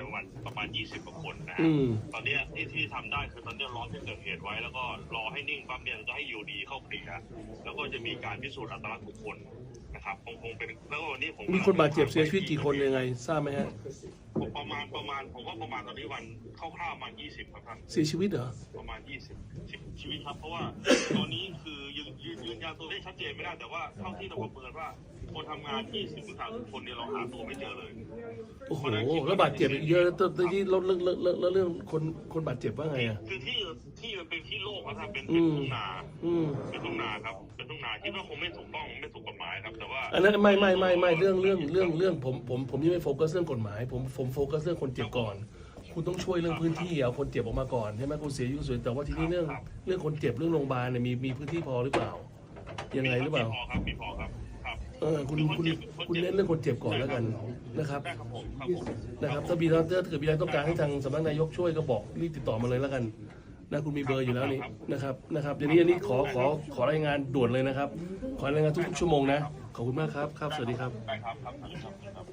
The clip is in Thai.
ในประมาณประมาณยี่กว่าคนนะตอนนี้ที่ที่ทำได้คือตอนนี้ร้อมที่เกิดเหตุไว้ แล้วก็รอให้นิ่งปั๊มเนี่ยจะให้อยู่ดีเข้าเคลียร์แล้วก็จะมีการพิสูจน์อัตลักษณ์บุคคลนะครับคงคงเป็นแล้ววันนี้ผมมีคนบาดเจ็บเสียชีวิตกี่คนยังไง ทราบไหมฮะ ผมประมาณประมาณผมว่าประมาณตอนนี้วันคร่าวๆประมาณ20สิบครับนเสียชีวิตเหรอ ประมาณ 20 10ชีวิตครับ เพราะว่า ตอนนี้คือยืนยืนยืนยันตัวเลขชัดเจนไม่ได้ แต่ว่าเท่าที่เราประเมินว่า คนทำงาน20ถึง30คนเนี่ยเราหาตัวไม่เจอเลยโอ้โหแล้วบาดเจ็บอีกเยอะตอนที่ลดเรื่องเรื่องเรื่องเรื่องคนคนบาดเจ็บว่าไงอะคือที่ที่มันเป็นที่โล่งนะครับเป็นอืเป็นมทุ่งนาอืมเป็นทุ่งนาครับเป็นทุ่งนาคิดว่าคงไม่ถูกต้องไม่ถูกกฎหมายครับแต่ว่าอันนั้นไม่ไม่ไม่ไม่เรื่องเรื่องเรื่องเรื่องผมผมผมยังไม่โฟกัสเรื่องกฎหมาย ผมผมโฟกัสเรื่องคนเจ็บก่อนคุณต้องช่วยเรื่องพื้นที่เอาคนเจ็บออกมาก่อนใช่ไหมคุณเสียอายุสวยแต่ว่าทีนี้เรื่องเรื่องคนเจ็บเรื่องโรงพยาบาลเนี่ยมีมีพื้นที่พอหรือเปล่ายังไงหรือเปล่ามีพอครับมีพอครับครับ เออคุณคุณคุณเน้นเรื่องคนเจ็บก่อนแล้วกันนะครับได้ครับผมครับผมนะครับถ้ามีถ้าเกิดมีอะไรต้องการให้ทางสำนักนายกช่วยก็บอกรีบติดต่อมาเลยแล้วกันนะคุณมีเบอร์อยู่แล้วนี่นะครับนะครับเดี๋ยวนี้อันนี้ขอขอขอรายงานด่วนเลยนะครับ ขอรายงานทุกๆชั่วโมงนะขอบคุณมากครับครับสวัสดีครับ ได้ครับครับครับ